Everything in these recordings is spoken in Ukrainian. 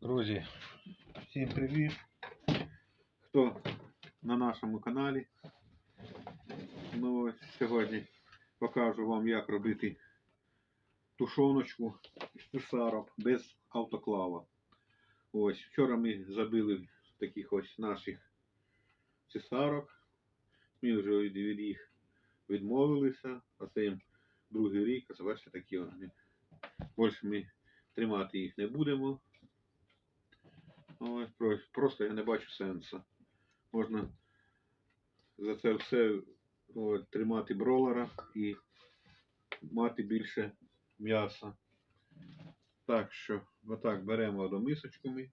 Друзі, всім привіт! Хто на нашому каналі? Ну, сьогодні покажу вам, як робити тушоночку з писарок без автоклава. Ось, вчора ми забили таких ось наших цесарок. Ми вже від їх відмовилися, а це їм другий рік, а бачите такі вони. Більше ми тримати їх не будемо. Ось, просто я не бачу сенсу. Можна за це все от, тримати бролера і мати більше м'яса. Так що, отак беремо до мисочку ми.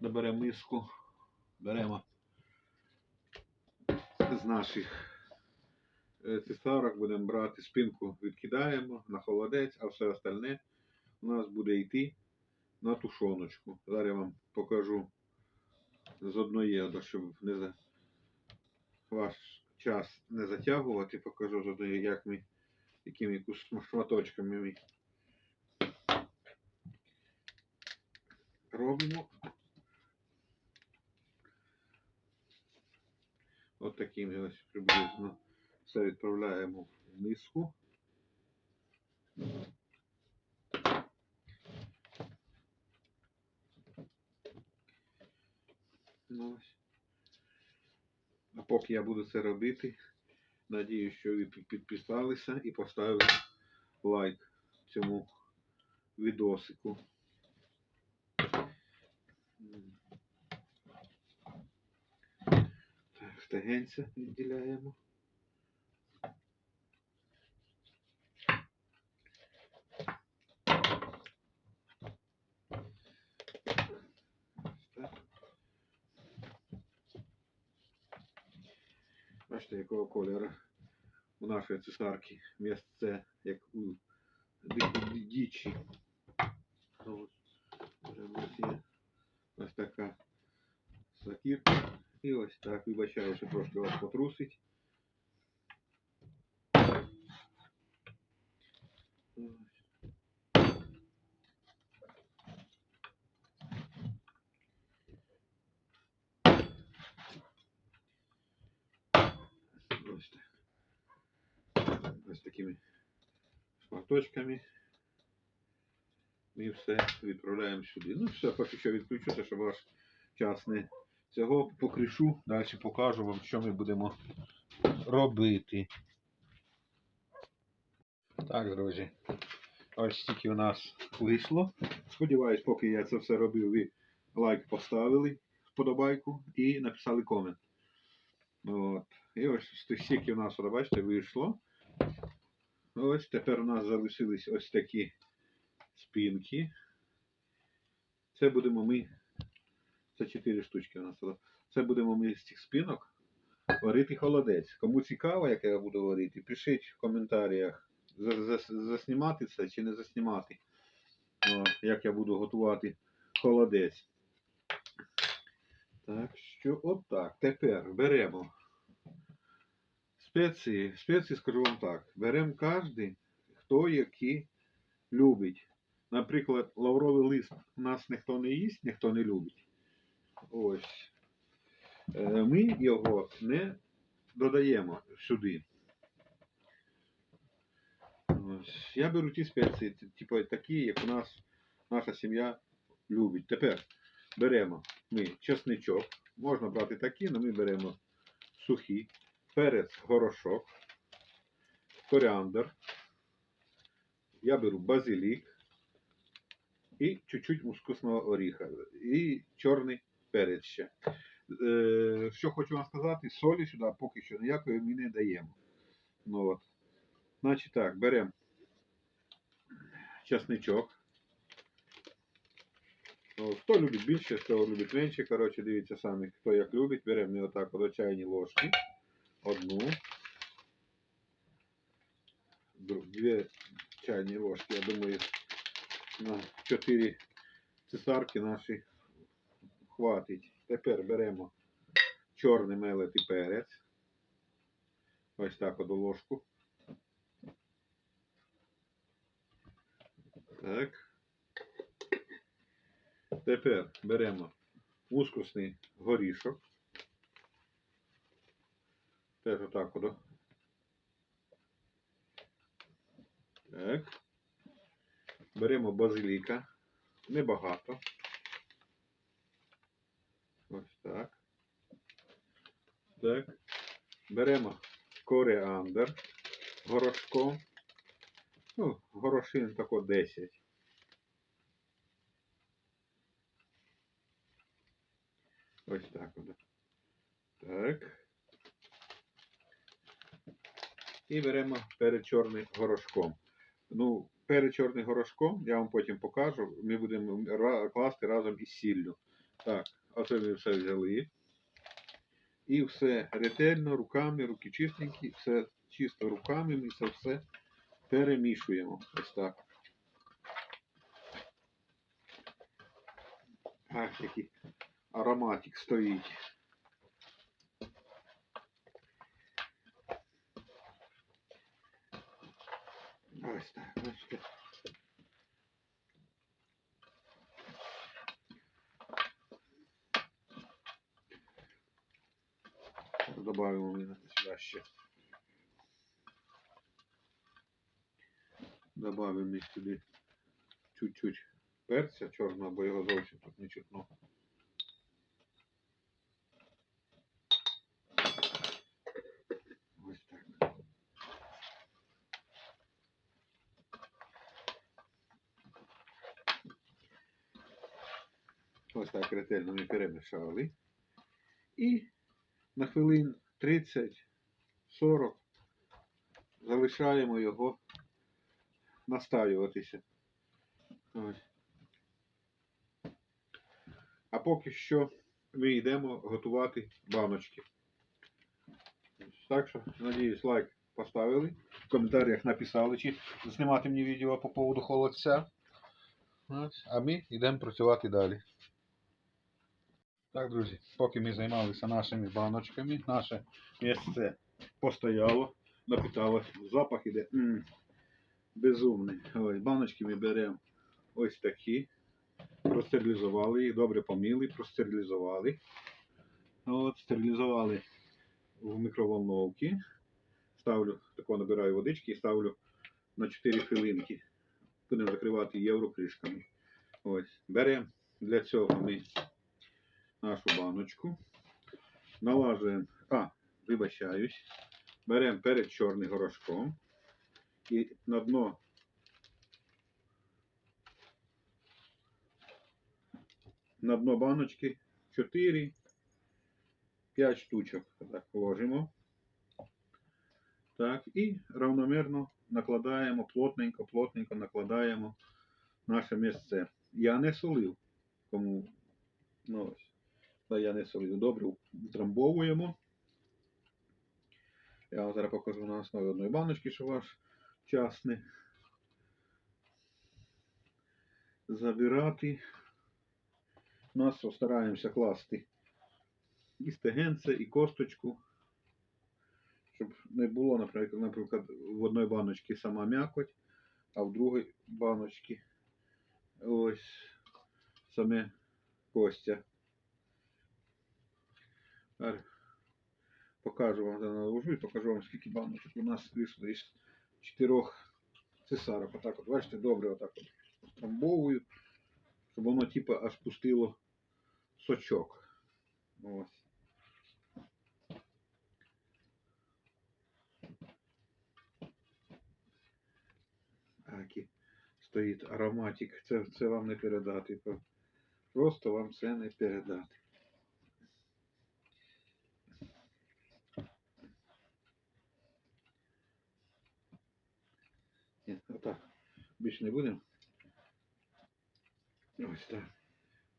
Доберемо миску, беремо з наших е, цесарок, будемо брати спинку, відкидаємо на холодець, а все остальне у нас буде йти на тушоночку. Зараз я вам покажу з одної, щоб не за ваш час не затягувати, покажу з одної, як ми, якими шматочками ми робимо. От такими ось приблизно все відправляємо в миску. Ну. А поки я буду це робити, надію, що ви підписалися і поставили лайк цьому відосику. Так, стегенця відділяємо. Бачите, якого кольору у нашої цесарки місце, як у дічі. Ось, вже у нас є ось така сакірка. І ось так, вибачаю, що трошки вас потрусить. Ось. Ось так. Ось такими шматочками. Ми все відправляємо сюди. Ну, все, поки що відключуся, щоб ваш час не цього покришу. Далі покажу вам, що ми будемо робити. Так, друзі. Ось стільки у нас вийшло. Сподіваюсь, поки я це все робив, ви лайк поставили, вподобайку і написали комент. От. І ось стільки у нас, бачите, вийшло. Ось тепер у нас залишились ось такі спинки. Це будемо ми. Це 4 штучки у нас. Це будемо ми з цих спинок варити холодець. Кому цікаво, як я буду варити, пишіть в коментарях, за- за- заснімати це чи не заснімати. Як я буду готувати холодець. Так що отак. Тепер беремо спеції. Спеції скажу вам так. Беремо кожен, хто які любить. Наприклад, лавровий лист у нас ніхто не їсть, ніхто не любить. Ось. Е, Ми його не додаємо сюди. Ось. Я беру ті спеції, типу такі, як у нас наша сім'я любить. Тепер беремо ми чесничок. Можна брати такі, але ми беремо сухі, перець, горошок, коріандр. Я беру базилік і чуть-чуть мускусного оріха. І чорний перець ще. Е, що хочу вам сказати, солі сюди поки що ніякої ми не даємо. Ну, от. Значить так, беремо чесничок. Ну, хто любить більше, хто любить менше. Коротше, дивіться самі, хто як любить. Беремо не отак от чайні ложки. Одну. Дві чайні ложки, я думаю, на 4 цесарки наші хватить. Тепер беремо чорний мелитий перець. Ось так одну ложку. Так. Тепер беремо мускусний горішок. Теж отак от. Так. Беремо базиліка. Небагато. Ось так. Так. Беремо коріандр горошком. Ну, горошин тако 10. Ось так от. Так. І беремо перед чорним горошком. Ну, перед чорним горошком, я вам потім покажу, ми будемо класти разом із сіллю. Так, оце ми все взяли. І все ретельно, руками, руки чистенькі, все чисто руками, ми це все перемішуємо. Ось так. Ах, який ароматик стоїть. Ось так, бачите. Добавимо сюди ще. Добавимо сюди чуть-чуть перця чорного, бо його зовсім тут не чутно. Ось так. Ось так ретельно перемішали. І на хвилин 30-40 залишаємо його настаюватися. А поки що ми йдемо готувати баночки. Так що, надіюсь, лайк поставили. В коментарях написали, чи знімати мені відео по поводу холодця. А ми йдемо працювати далі. Так, друзі, поки ми займалися нашими баночками, наше місце постояло, напиталось, запах іде безумний. Ось, баночки ми беремо ось такі, простерилізували їх, добре поміли, простерилізували. От, стерилізували в мікроволновці. Ставлю, тако набираю водички і ставлю на 4 хвилинки. Будемо закривати єврокришками. Ось, беремо для цього ми нашу баночку. Налажуємо, а, вибачаюсь, беремо перед чорним горошком і на дно на дно баночки 4 5 штучок так ложимо. Так, і равномірно накладаємо, плотненько, плотненько накладаємо наше місце. Я не солив, кому ну, ось. Я не солив. Добре утрамбовуємо. Я вам зараз покажу на основі одної баночки, що ваш час не забирати. Нас стараємося класти і стегенце, і косточку, щоб не було, наприклад, наприклад, в одній баночці сама м'якоть, а в другій баночці ось саме костя. Тепер покажу вам наложу і покажу вам, скільки баночок у нас вийшло із чотирьох цесарок. Отак от, бачите, добре отак от страмбовую, щоб воно типу аж пустило сочок. Ось. Акі стоїть ароматик. Це, це вам не передати. Просто вам це не передати. Ні, отак. Більше не будемо. Ось так.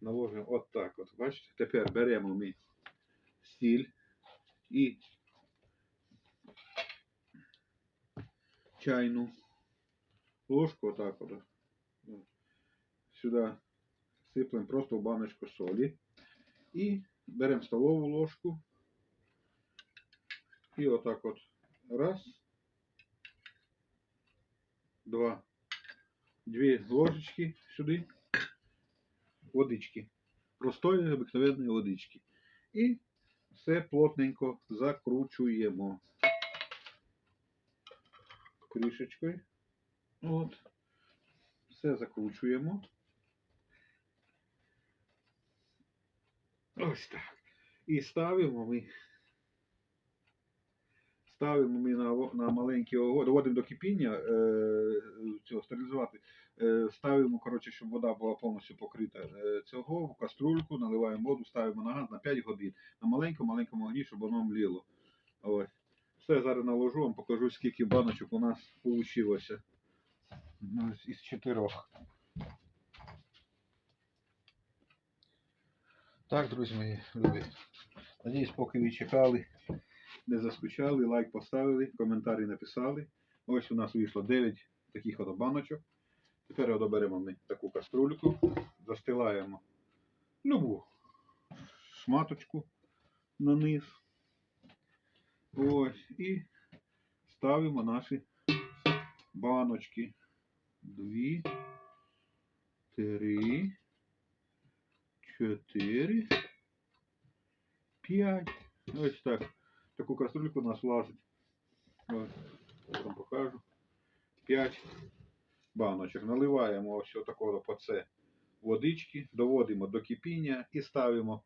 Наложимо от так от. Бачите? Тепер беремо ми стіль і чайну ложку отак от. Сюди сиплемо просто в баночку солі. І беремо столову ложку. І отак от. Раз. Два. Дві ложечки сюди. водички. Простої обикновенної водички. І все плотненько закручуємо. Кришечкою. От. Все закручуємо. Ось так. І ставимо ми. Ставимо ми на, на маленький огонь, доводимо до кипіння е, цього стерилізувати. Е, ставимо, коротше, щоб вода була повністю покрита е, цього в каструльку, наливаємо воду, ставимо на газ на 5 годин. На маленькому-маленькому огні, щоб воно мліло. Ось. Все, зараз наложу, вам покажу, скільки баночок у нас вийшло. Ось із чотирьох. Так, друзі мої любі. Надіюсь, поки ви чекали, не заскучали, лайк поставили, коментарі написали. Ось у нас вийшло 9 таких от баночок. Тепер одоберемо ми таку каструльку, застилаємо любу шматочку на низ. Ось. І ставимо наші баночки. Дві, три, чотири, п'ять. Ось так. Таку каструльку у нас влазить. Ось, я вам покажу. П'ять баночок. Наливаємо ось такого по це водички, доводимо до кипіння і ставимо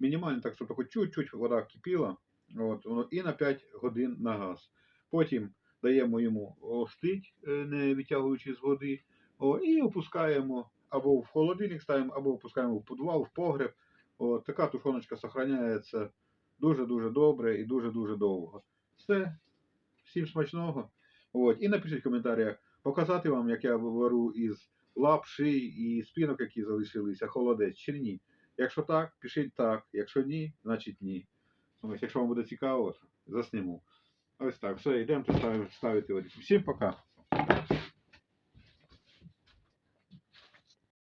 мінімально так, щоб тако чуть-чуть вода кипіла. От, і на 5 годин на газ. Потім даємо йому остить, е, не витягуючи з води, о, і опускаємо або в холодильник ставимо, або опускаємо в підвал, в погреб. О, така тушоночка зберігається дуже-дуже добре і дуже-дуже довго. Все. Всім смачного. От. І напишіть в коментарях, показати вам, як я вару із лапши і спінок, які залишилися, холодець чи ні. Якщо так, пишіть так. Якщо ні, значить ні. Ось, якщо вам буде цікаво, засніму. Ось так. Все, йдемо ставити. Всім пока.